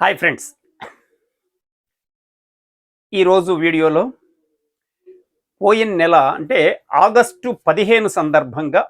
Hi friends. ఈరోజు వీడియోలో పోయిన నెల అంటే ఆగస్టు పదిహేను సందర్భంగా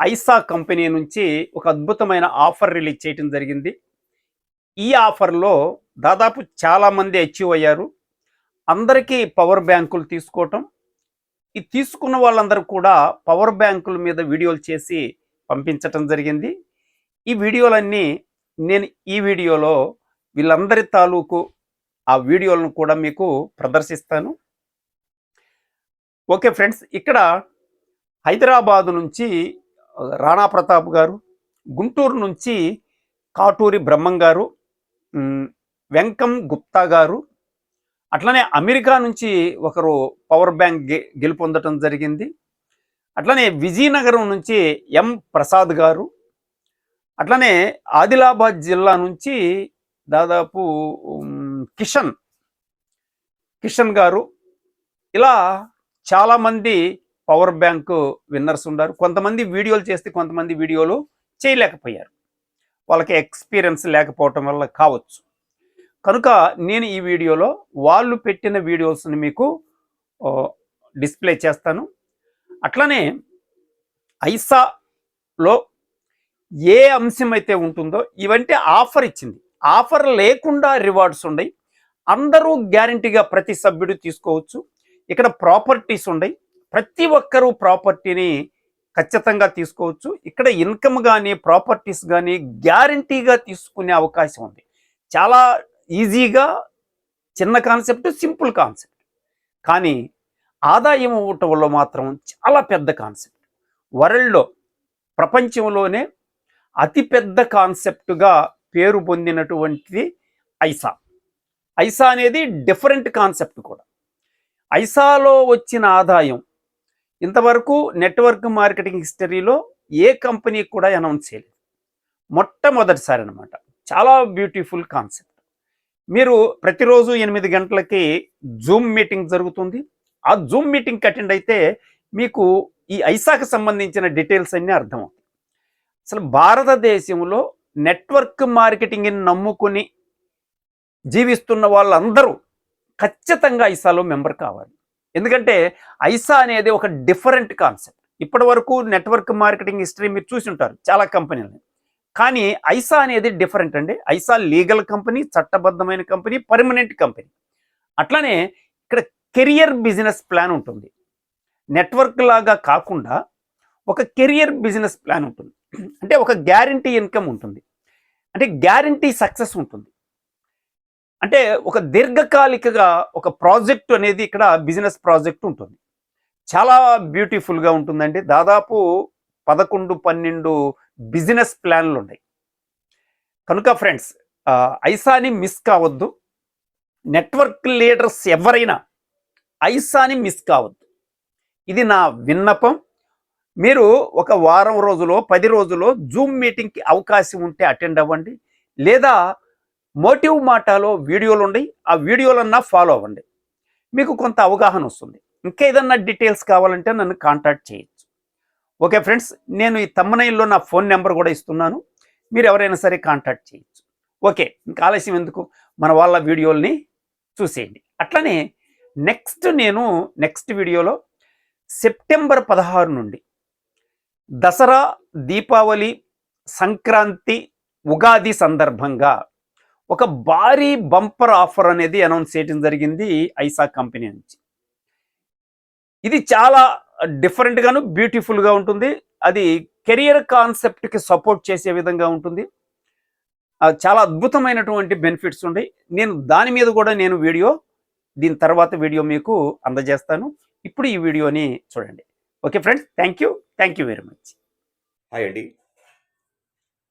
ఐసా కంపెనీ నుంచి ఒక అద్భుతమైన ఆఫర్ రిలీజ్ చేయడం జరిగింది. ఈ ఆఫర్లో దాదాపు చాలామంది అచీవ్ అయ్యారు. అందరికీ పవర్ బ్యాంకులు తీసుకోవటం. ఈ తీసుకున్న వాళ్ళందరూ కూడా పవర్ బ్యాంకుల మీద వీడియోలు చేసి పంపించటం జరిగింది. ఈ వీడియోలన్నీ నేను ఈ వీడియోలో వీళ్ళందరి తాలూకు ఆ వీడియోలను కూడా మీకు ప్రదర్శిస్తాను. ఓకే ఫ్రెండ్స్ ఇక్కడ హైదరాబాదు నుంచి రాణా ప్రతాప్ గారు గుంటూరు నుంచి కాటూరి బ్రహ్మం గారు వెంకం గుప్తా గారు అట్లనే అమెరికా నుంచి ఒకరు పవర్ బ్యాంక్ గె- గెలుపొందటం జరిగింది. అట్లనే విజయనగరం నుంచి ఎం ప్రసాద్ గారు అట్లనే ఆదిలాబాద్ జిల్లా నుంచి దాదాపు కిషన్ కిషన్ గారు ఇలా చాలామంది పవర్ బ్యాంక్ విన్నర్స్ ఉన్నారు. కొంతమంది వీడియోలు చేస్తే కొంతమంది వీడియోలు చేయలేకపోయారు. వాళ్ళకి ఎక్స్పీరియన్స్ లేకపోవటం వల్ల కావచ్చు. కనుక నేను ఈ వీడియోలో వాళ్ళు పెట్టిన వీడియోస్ని మీకు డిస్ప్లే చేస్తాను. అట్లనే ఐసాలో ఏ అంశం అయితే ఉంటుందో ఇవంటే ఆఫర్ ఇచ్చింది. ఆఫర్ లేకుండా రివార్డ్స్ ఉన్నాయి. అందరూ గ్యారంటీగా ప్రతి సభ్యుడు తీసుకోవచ్చు. ఇక్కడ ప్రాపర్టీస్ ఉన్నాయి. ప్రతి ఒక్కరూ ప్రాపర్టీని ఖచ్చితంగా తీసుకోవచ్చు. ఇక్కడ ఇన్కమ్ కానీ ప్రాపర్టీస్ కానీ గ్యారంటీగా తీసుకునే అవకాశం ఉంది. చాలా ఈజీగా చిన్న కాన్సెప్ట్ సింపుల్ కాన్సెప్ట్. కానీ ఆదాయం ఇవ్వటంలో మాత్రం చాలా పెద్ద కాన్సెప్ట్. వరల్డ్లో ప్రపంచంలోనే అతిపెద్ద కాన్సెప్ట్గా పేరు పొందినటువంటిది ఐసా. ఐసా అనేది డిఫరెంట్ కాన్సెప్ట్ కూడా. ఐసాలో వచ్చిన ఆదాయం ఇంతవరకు నెట్వర్క్ మార్కెటింగ్ హిస్టరీలో ఏ కంపెనీ కూడా అనౌన్స్ చేయలేదు. మొట్టమొదటిసారి అనమాట చాలా బ్యూటిఫుల్ కాన్సెప్ట్. మీరు ప్రతిరోజు ఎనిమిది గంటలకి జూమ్ మీటింగ్ జరుగుతుంది. ఆ జూమ్ మీటింగ్కి అటెండ్ అయితే మీకు ఈ ఐసాకు సంబంధించిన డీటెయిల్స్ అన్నీ అర్థమవుతాయి. అసలు భారతదేశంలో నెట్వర్క్ మార్కెటింగ్ని నమ్ముకుని జీవిస్తున్న వాళ్ళందరూ ఖచ్చితంగా ఐసాలో మెంబర్ కావాలి. ఎందుకంటే ఐసా అనేది ఒక డిఫరెంట్ కాన్సెప్ట్. ఇప్పటి వరకు నెట్వర్క్ మార్కెటింగ్ హిస్టరీ మీరు చూసి ఉంటారు చాలా కంపెనీలు కానీ ఐసా అనేది డిఫరెంట్ అండి. ఐసా లీగల్ కంపెనీ చట్టబద్ధమైన కంపెనీ పర్మనెంట్ కంపెనీ. అట్లానే ఇక్కడ కెరియర్ బిజినెస్ ప్లాన్ ఉంటుంది. నెట్వర్క్ లాగా కాకుండా ఒక కెరియర్ బిజినెస్ ప్లాన్ ఉంటుంది. అంటే ఒక గ్యారంటీ ఇన్కమ్ ఉంటుంది. అంటే గ్యారంటీ సక్సెస్ ఉంటుంది. అంటే ఒక దీర్ఘకాలికగా ఒక ప్రాజెక్ట్ అనేది ఇక్కడ బిజినెస్ ప్రాజెక్ట్ ఉంటుంది. చాలా బ్యూటిఫుల్గా ఉంటుందండి. దాదాపు పదకొండు పన్నెండు బిజినెస్ ప్లాన్లు ఉన్నాయి. కనుక ఫ్రెండ్స్ ఐసాని మిస్ కావద్దు. నెట్వర్క్ లీడర్స్ ఎవరైనా ఐసాని మిస్ కావద్దు. ఇది నా విన్నపం. మీరు ఒక వారం రోజులో పది రోజులో జూమ్ మీటింగ్కి అవకాశం ఉంటే అటెండ్ అవ్వండి. లేదా మోటివ్ మాటాలో వీడియోలు ఉన్నాయి ఆ వీడియోలన్నా ఫాలో అవ్వండి. మీకు కొంత అవగాహన వస్తుంది. ఇంకా ఏదన్నా డీటెయిల్స్ కావాలంటే నన్ను కాంటాక్ట్ చేయొచ్చు. ఓకే ఫ్రెండ్స్ నేను ఈ తమ్మనైల్లో నా ఫోన్ నెంబర్ కూడా ఇస్తున్నాను. మీరు ఎవరైనా సరే కాంటాక్ట్ చేయొచ్చు. ఓకే ఇంకా ఆలస్యం ఎందుకు? మన వాళ్ళ వీడియోల్ని చూసేయండి. అట్లనే నెక్స్ట్ నేను నెక్స్ట్ వీడియోలో సెప్టెంబర్ పదహారు నుండి దసరా దీపావళి సంక్రాంతి ఉగాది సందర్భంగా ఒక భారీ బంపర్ ఆఫర్ అనేది అనౌన్స్ చేయడం జరిగింది ఐసా కంపెనీ నుంచి. ఇది చాలా డిఫరెంట్గాను బ్యూటిఫుల్గా ఉంటుంది. అది కెరియర్ కాన్సెప్ట్కి సపోర్ట్ చేసే విధంగా ఉంటుంది. చాలా అద్భుతమైనటువంటి బెనిఫిట్స్ ఉన్నాయి నేను దాని మీద కూడా నేను వీడియో దీని తర్వాత వీడియో మీకు అందజేస్తాను. ఇప్పుడు ఈ వీడియోని చూడండి. Okay friends thank you thank you very much hi అండి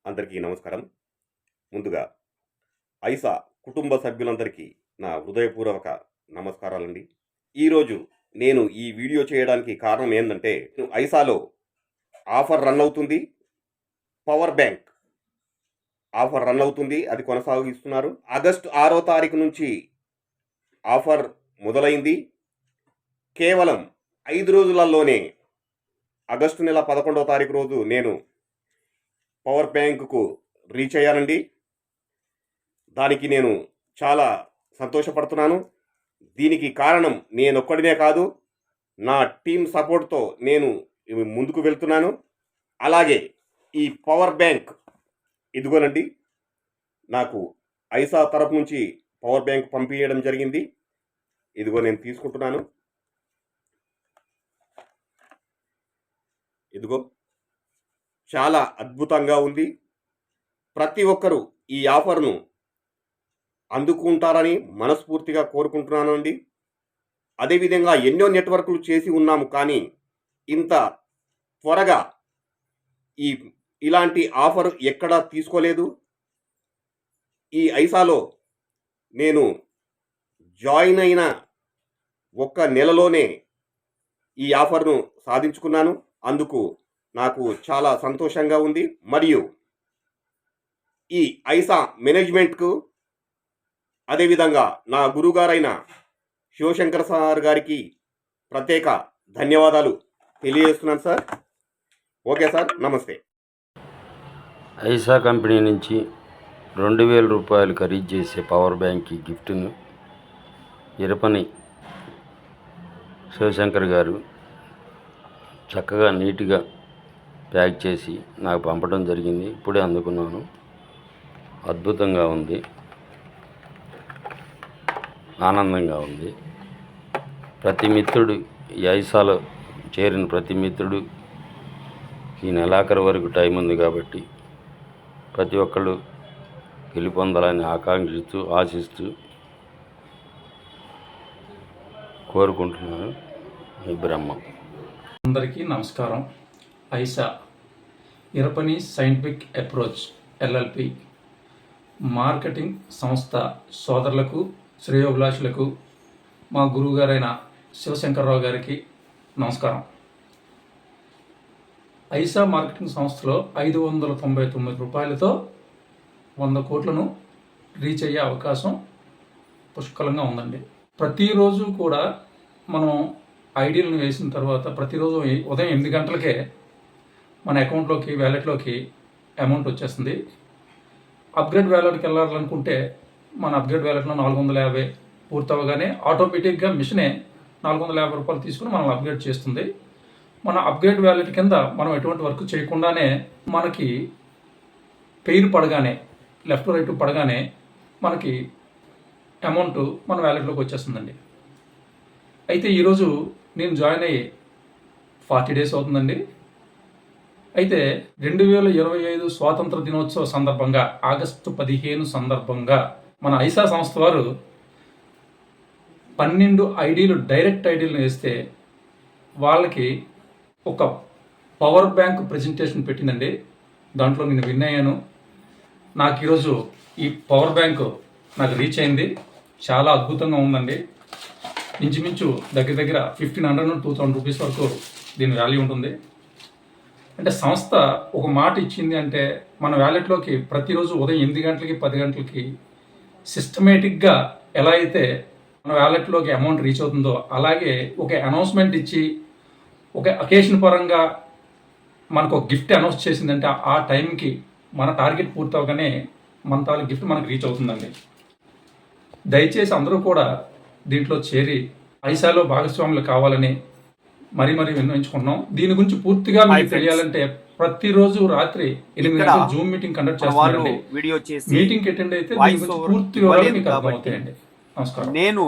అందరికీ నమస్కారం. ముందుగా ఐసా కుటుంబ సభ్యులందరికీ నా హృదయపూర్వక నమస్కారాలండి. ఈరోజు నేను ఈ వీడియో చేయడానికి కారణం ఏంటంటే ఐసాలో ఆఫర్ రన్ అవుతుంది. పవర్ బ్యాంక్ ఆఫర్ రన్ అవుతుంది. అది కొనసాగిస్తున్నారు. ఆగస్టు ఆరో తారీఖు నుంచి ఆఫర్ మొదలైంది. కేవలం ఐదు రోజులలోనే ఆగస్టు నెల పదకొండవ తారీఖు రోజు నేను పవర్ బ్యాంకుకు రీచ్ అయ్యానండి. దానికి నేను చాలా సంతోషపడుతున్నాను. దీనికి కారణం నేనొక్కడినే కాదు నా టీం సపోర్ట్తో నేను ముందుకు వెళ్తున్నాను. అలాగే ఈ పవర్ బ్యాంక్ ఇదిగోనండి నాకు ఐసా తరపు నుంచి పవర్ బ్యాంక్ పంపించడం జరిగింది. ఇదిగో నేను తీసుకుంటున్నాను. ఇదిగో చాలా అద్భుతంగా ఉంది. ప్రతి ఒక్కరూ ఈ ఆఫర్ను అందుకుంటారని మనస్ఫూర్తిగా కోరుకుంటున్నాను అండి. అదేవిధంగా ఎన్నో నెట్వర్క్లు చేసి ఉన్నాము కానీ ఇంత త్వరగా ఈ ఇలాంటి ఆఫర్ ఎక్కడా తీసుకోలేదు. ఈ ఐసాలో నేను జాయిన్ అయిన ఒక్క నెలలోనే ఈ ఆఫర్ను సాధించుకున్నాను. అందుకు నాకు చాలా సంతోషంగా ఉంది. మరియు ఈ ఐసా మేనేజ్మెంట్కు అదేవిధంగా నా గురుగారైన శివశంకర్ సార్ గారికి ప్రత్యేక ధన్యవాదాలు తెలియజేస్తున్నాను సార్. ఓకే సార్ నమస్తే. ఐసా కంపెనీ నుంచి రెండు వేల రూపాయలు ఖరీదు చేసే పవర్ బ్యాంక్ గిఫ్ట్ను ఇరపని శివశంకర్ గారు చక్కగా నీట్గా ప్యాక్ చేసి నాకు పంపడం జరిగింది. ఇప్పుడే అందుకున్నాను. అద్భుతంగా ఉంది. ఆనందంగా ఉంది. ప్రతి మిత్రుడు ఈ ఐసాలో చేరిన ప్రతి మిత్రుడు ఈ నెలాఖరు వరకు టైం ఉంది కాబట్టి ప్రతి ఒక్కళ్ళు గెలుపొందాలని ఆకాంక్షిస్తూ ఆశిస్తూ కోరుకుంటున్నాను. ఈ బ్రహ్మ. అందరికీ నమస్కారం. Aisa Irapani scientific approach LLP marketing సంస్థ సోదరులకు శ్రేయోభిలాషులకు మా గురువుగారైన శివశంకర్రావు గారికి నమస్కారం. ఐసా మార్కెటింగ్ సంస్థలో ఐదు వందల తొంభై తొమ్మిది రూపాయలతో వంద కోట్లను రీచ్ అయ్యే అవకాశం పుష్కలంగా ఉందండి. ప్రతిరోజు కూడా మనం ఐడీలను వేసిన తర్వాత ప్రతిరోజు ఉదయం ఎనిమిది గంటలకే మన అకౌంట్లోకి వ్యాలెట్లోకి అమౌంట్ వచ్చేస్తుంది. అప్గ్రేడ్ వ్యాలెట్కి వెళ్ళాలనుకుంటే మన అప్గ్రేడ్ వ్యాలెట్లో నాలుగు వందల యాభై పూర్తవగానే ఆటోమేటిక్గా మిషనే నాలుగు వందల యాభై రూపాయలు తీసుకుని మనం అప్గ్రేడ్ చేస్తుంది. మన అప్గ్రేడ్ వ్యాలెట్ కింద మనం ఎటువంటి వర్క్ చేయకుండానే మనకి పెయిర్ పడగానే లెఫ్ట్ రైట్ పడగానే మనకి అమౌంట్ మన వ్యాలెట్లోకి వచ్చేస్తుందండి. అయితే ఈరోజు నేను జాయిన్ అయ్యి ఫార్టీ డేస్ అవుతుందండి. అయితే రెండు వేల ఇరవై ఐదు స్వాతంత్ర దినోత్సవ సందర్భంగా ఆగస్టు పదిహేను సందర్భంగా మన ఐసా సంస్థ వారు పన్నెండు ఐడీలు డైరెక్ట్ ఐడీలను వేస్తే వాళ్ళకి ఒక పవర్ బ్యాంక్ ప్రజెంటేషన్ పెట్టిందండి. దాంట్లో నేను విన్ అయ్యాను. నాకు ఈరోజు ఈ పవర్ బ్యాంక్ నాకు రీచ్ అయింది. చాలా అద్భుతంగా ఉందండి. ఇంచుమించు దగ్గర దగ్గర fifteen hundred two thousand rupees వరకు దీని వాల్యూ ఉంటుంది. అంటే సంస్థ ఒక మాట ఇచ్చింది అంటే మన వ్యాలెట్లోకి ప్రతిరోజు ఉదయం ఎనిమిది గంటలకి పది గంటలకి సిస్టమేటిక్గా ఎలా అయితే మన వ్యాలెట్లోకి అమౌంట్ రీచ్ అవుతుందో అలాగే ఒక అనౌన్స్మెంట్ ఇచ్చి ఒక అకేషన్ పరంగా మనకు ఒక గిఫ్ట్ అనౌన్స్ చేసిందంటే ఆ టైంకి మన టార్గెట్ పూర్తవగానే మన తాలూ గిఫ్ట్ మనకు రీచ్ అవుతుందండి. దయచేసి అందరూ కూడా దీంట్లో చేరి ఐసాలో భాగస్వాములు కావాలని మరీ మరీ విన్నవించుకుంటున్నాం దీని గురించి పూర్తిగా మీకు. తెలియాలంటే ప్రతిరోజు రాత్రి ఎనిమిది జూమ్ మీటింగ్ కండక్ట్ చేస్తున్నారండి. వీడియో చేసి మీటింగ్ అటెండ్ అయితే దీని గురించి పూర్తి వివరాలు మీకు అర్థమవుతాయండి నమస్కారం. నేను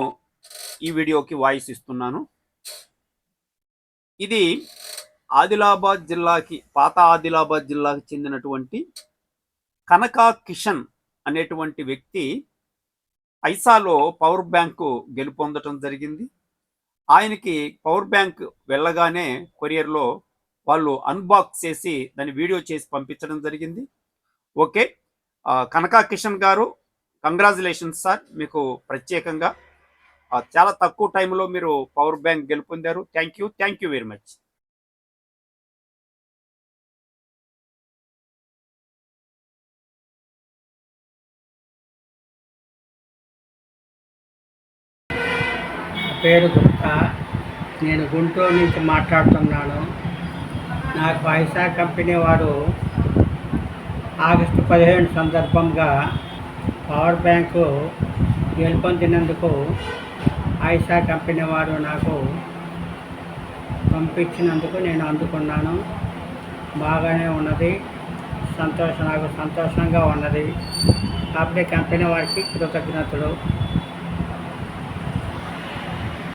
ఈ వీడియోకి వాయిస్ ఇస్తున్నాను. ఇది ఆదిలాబాద్ జిల్లాకి పాత ఆదిలాబాద్ జిల్లాకి చెందినటువంటి కనకా కిషన్ అనేటువంటి వ్యక్తి ఐసాలో పవర్ బ్యాంకు గెలుపొందటం జరిగింది. ఆయనకి పవర్ బ్యాంక్ వెళ్ళగానే కొరియర్లో వాళ్ళు అన్బాక్స్ చేసి దాన్ని వీడియో చేసి పంపించడం జరిగింది. ఓకే కనకా కిషన్ గారు కంగ్రాచులేషన్స్ సార్ మీకు ప్రత్యేకంగా. చాలా తక్కువ టైంలో మీరు పవర్ బ్యాంక్ గెలుపొందారు. Thank you thank you very much. పేరు గుప్తా. నేను గుంటూరు నుంచి మాట్లాడుతున్నాను. నాకు ఐసా కంపెనీ వారు ఆగస్టు పదిహేను సందర్భంగా పవర్ బ్యాంకు గెలుపొందినందుకు ఐసా కంపెనీ వారు నాకు పంపించినందుకు నేను అందుకున్నాను. బాగానే ఉన్నది. సంతోషం నాకు సంతోషంగా ఉన్నది. కాబట్టి కంపెనీ వారికి కృతజ్ఞతలు.